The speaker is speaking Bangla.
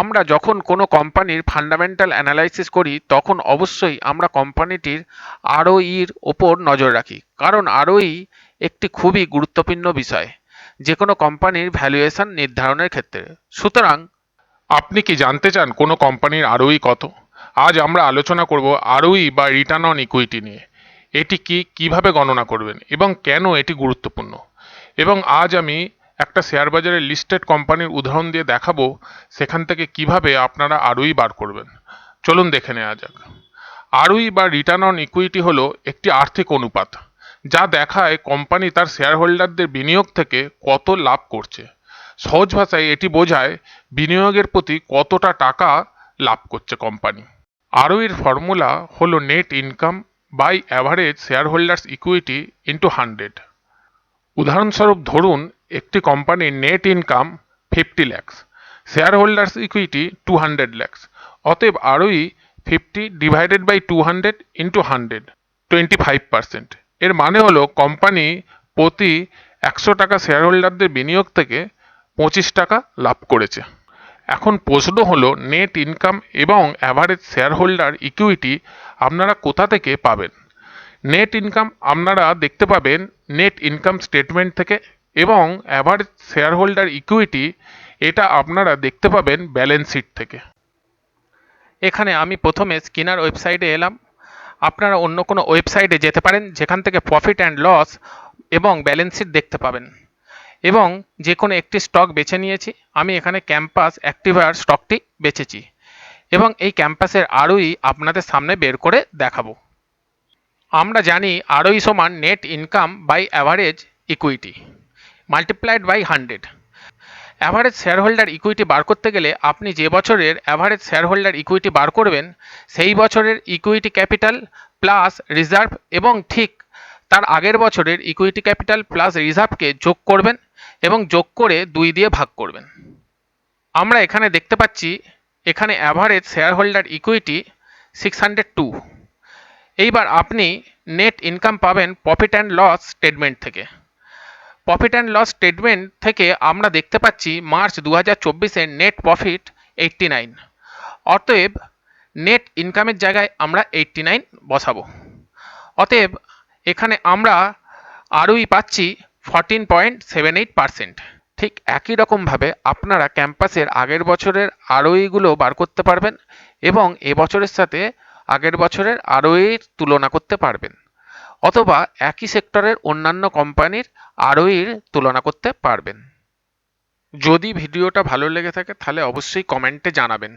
আমরা যখন কোনো কোম্পানির ফান্ডামেন্টাল অ্যানালাইসিস করি, তখন অবশ্যই আমরা কোম্পানিটির আরওইর ওপর নজর রাখি। কারণ আরওই একটি খুবই গুরুত্বপূর্ণ বিষয় যে কোনো কোম্পানির ভ্যালুয়েশন নির্ধারণের ক্ষেত্রে। সুতরাং আপনি কি জানতে চান কোনো কোম্পানির আরওই কত? আজ আমরা আলোচনা করব আরওই বা রিটার্ন অন ইকুইটি নিয়ে। এটি কি, কীভাবে গণনা করবেন এবং কেন এটি গুরুত্বপূর্ণ? এবং আজ আমি একটা শেয়ার বাজারের লিস্টেড কোম্পানির উদাহরণ দিয়ে দেখাবো সেখান থেকে কীভাবে আপনারা আরওই বার করবেন। চলুন দেখে নেওয়া যাক। আরওই বা রিটার্ন অন ইকুইটি হলো একটি আর্থিক অনুপাত, যা দেখায় কোম্পানি তার শেয়ার হোল্ডারদের বিনিয়োগ থেকে কত লাভ করছে। সহজ ভাষায় এটি বোঝায় বিনিয়োগের প্রতি কতটা টাকা লাভ করছে কোম্পানি। আরওইর ফর্মুলা হলো net income by average share holders equity into hundred উদাহরণস্বরূপ ধরুন, একটি কোম্পানির net income fifty lakhs share holders equity two hundred lakhs অতএব ROE fifty divided by two hundred into hundred twenty five percent এর মানে হলো কোম্পানি প্রতি একশো টাকা শেয়ার হোল্ডারদের বিনিয়োগ থেকে পঁচিশ টাকা লাভ করেছে। এখন প্রশ্ন হলো নেট ইনকাম এবং অ্যাভারেজ শেয়ার হোল্ডার ইকুইটি আপনারা কোথা থেকে পাবেন? নেট ইনকাম আপনারা দেখতে পাবেন নেট ইনকাম স্টেটমেন্ট থেকে এবং অ্যাভারেজ শেয়ার হোল্ডার ইকুইটি এটা আপনারা দেখতে পাবেন ব্যালেন্স শিট থেকে। এখানে আমি প্রথমে স্কিনার ওয়েবসাইটে এলাম। আপনারা অন্য কোনো ওয়েবসাইটে যেতে পারেন, যেখান থেকে প্রফিট অ্যান্ড লস এবং ব্যালেন্স শিট দেখতে পাবেন। এবং যে কোনো একটি স্টক বেছে নিয়েছি, আমি এখানে ক্যাম্পাস অ্যাক্টিভার স্টকটি বেছেছি। এবং এই ক্যাম্পাসের আরোই আপনাদের সামনে বের করে দেখাবো। আমরা জানি আরওই সমান net income by average equity multiplied by hundred average share holder equity বার করতে গেলে আপনি যে বছরের অ্যাভারেজ শেয়ার হোল্ডার ইকুইটি বার করবেন, সেই বছরের ইকুইটি ক্যাপিটাল প্লাস রিজার্ভ এবং ঠিক তার আগের বছরের ইকুইটি ক্যাপিটাল প্লাস রিজার্ভকে যোগ করবেন এবং যোগ করে দুই দিয়ে ভাগ করবেন। আমরা এখানে দেখতে পাচ্ছি, এখানে average share holder equity six hundred two এইবার আপনি নেট ইনকাম পাবেন প্রফিট অ্যান্ড লস স্টেটমেন্ট থেকে। প্রফিট অ্যান্ড লস স্টেটমেন্ট থেকে আমরা দেখতে পাচ্ছি মার্চ দু হাজার নেট প্রফিট এইট্টি নাইন অতএব নেট ইনকামের জায়গায় আমরা এইট্টি নাইন বসাবো। অতএব এখানে আমরা আরওই পাচ্ছি fourteen point seven eight percent ঠিক একই রকমভাবে আপনারা ক্যাম্পাসের আগের বছরের আরওইগুলো বার করতে পারবেন এবং এবছরের সাথে আগের বছরের আরওই তুলনা করতে পারবেন। অথবা একই সেক্টরের অন্যান্য কোম্পানির আরওইর তুলনা করতে পারবেন। যদি ভিডিওটা ভালো লেগে থাকে, তাহলে অবশ্যই কমেন্টে জানাবেন।